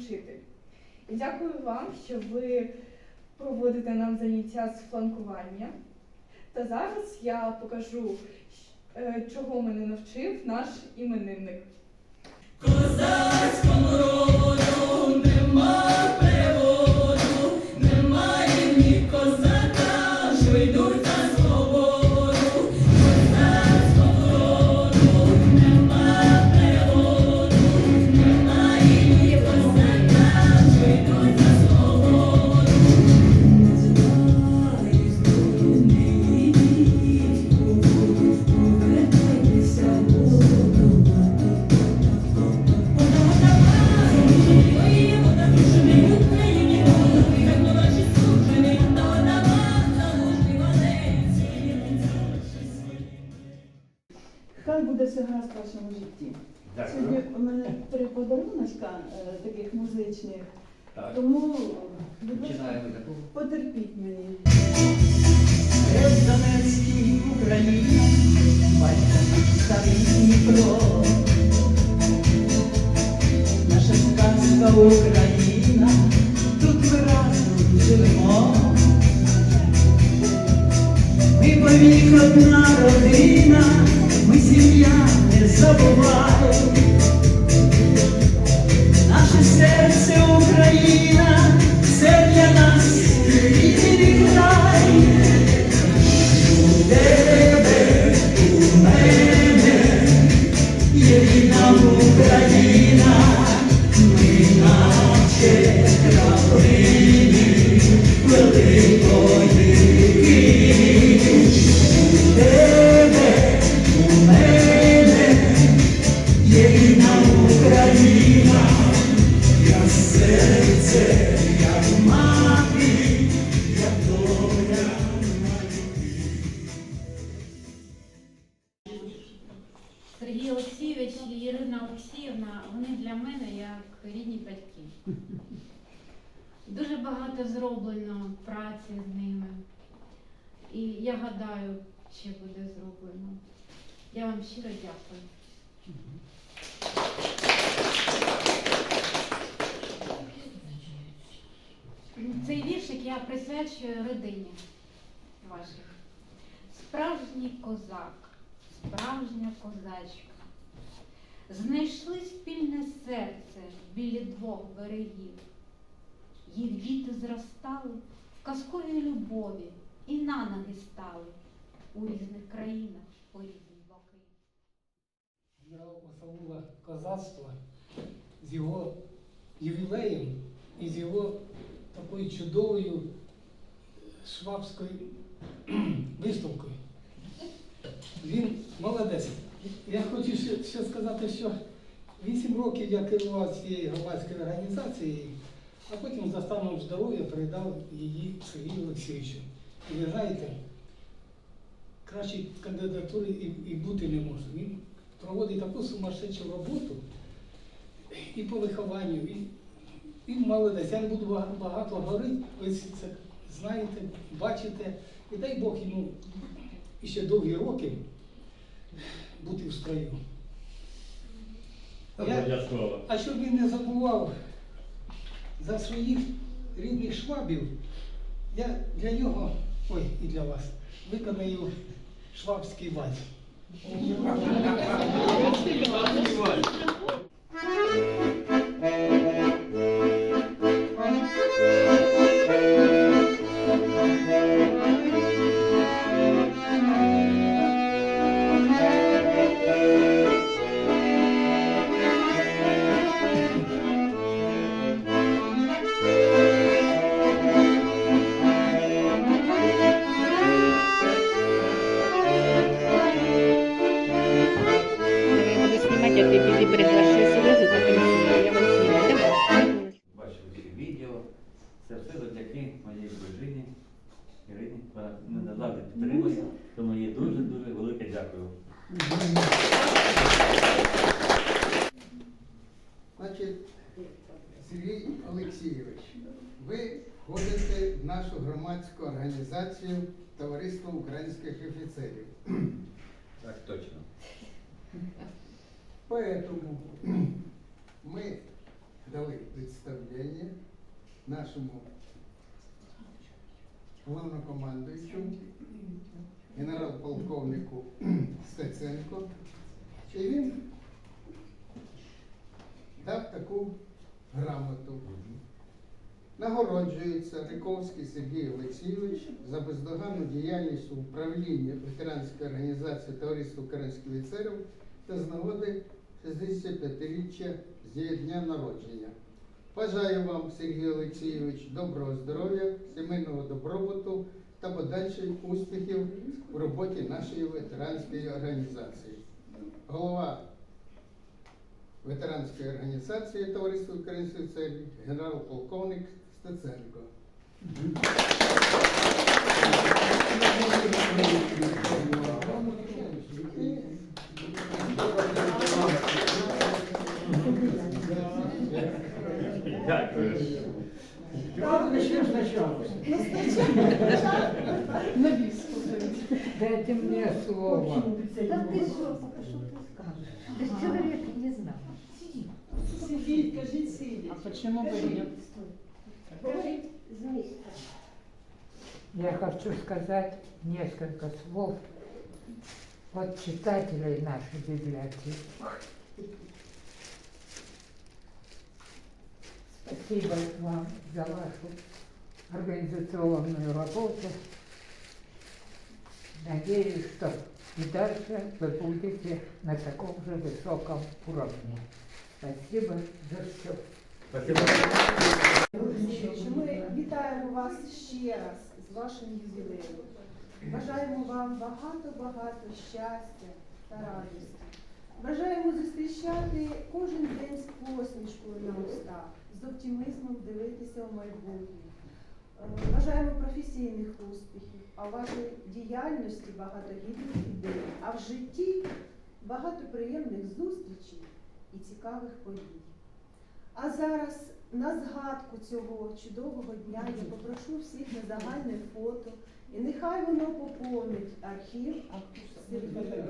вчитель. І дякую вам, що ви проводите нам заняття з фланкування. Та зараз я покажу, е, чого мене навчив наш іменинник. Козацькому роду буде все гаразд в вашому житті. Сьогодні Дякую. у мене три подаруночка е, таких музичних, Так. тому будь ласка, Починаємо таку. потерпіть мені. Донецькій Україні, бачите, старий Дніпро. Наша сказка Україна, тут ми разом живемо. Ми повік одна родина, ми сім'я не забувай. Наше серце Україна, це для нас Сергій Олексійович і Ірина Олексіївна, вони для мене як рідні батьки. Дуже багато зроблено праці з ними. І я гадаю, ще буде зроблено. Я вам щиро дякую. Цей віршик я присвячую родині ваших. Справжній козак, справжня козачка. Знайшли спільне серце біля двох берегів. Їх діти зростали в казковій любові і на ноги стали у різних країнах по різні боки. для Осаула козацтва з його ювілеєм і з його такою чудовою швабською виставкою. Він молодець. Я хочу ще, ще сказати, що 8 років я керував цією громадською організацією, а потім за станом здоров'я передав її Сергію Олексійовичу. І ви знаєте, кращої кандидатури і, і бути не може. Він проводить таку сумасшедшу роботу і по вихованню, і, і молодець. Я не буду багато говорити, ви це знаєте, бачите. І дай Бог йому ще довгі роки бути в строю. Я- а щоб він не забував за своїх рідних швабів, я для нього, ой, і для вас, виконаю швабський вальс. Я підтримує. Тому їй дуже-дуже велике дякую. Значить, Сергій Олексійович, ви входите в нашу громадську організацію Товариство українських офіцерів. Так точно. Поэтому ми дали представлення нашому головнокомандуючому, генерал-полковнику Стеценко. І він дав таку грамоту. Нагороджується Риковський Сергій Олексійович за бездоганну діяльність у управлінні ветеранської організації Товариства українських офіцерів та з нагоди 65-річчя з дня народження. Бажаю вам, Сергій Олексійович, доброго здоров'я, сімейного добробуту та подальших успіхів у роботі нашої ветеранської організації. Голова ветеранської організації Товариства українських офіцерів, генерал-полковник Стеценко. Дякую. Так, начнем сначала. На біс повторіть. Дайте мне слово. Да ты что, пока что ты скажешь? Ты ж человек не знал. Сидіть, кажіть, сидіть. А почему бы нет? Я хочу сказать несколько слов от читателей нашей библиотеки. Спасибо вам за вашу организационную работу. Надеюсь, что и дальше вы будете на таком же высоком уровне. Спасибо за все. Спасибо. Ми вітаємо вас ще раз з вашим ювілеєм. Бажаємо вам багато-багато щастя та радості. Бажаємо зустрічати кожен день з посмішкою на устах, з оптимізмом дивитися у майбутнє. Е, Бажаємо професійних успіхів, а у вашій діяльності багато гідних ідей, а в житті багато приємних зустрічей і цікавих подій. А зараз на згадку цього чудового дня я попрошу всіх на загальне фото, і нехай воно поповнить архів Сергія.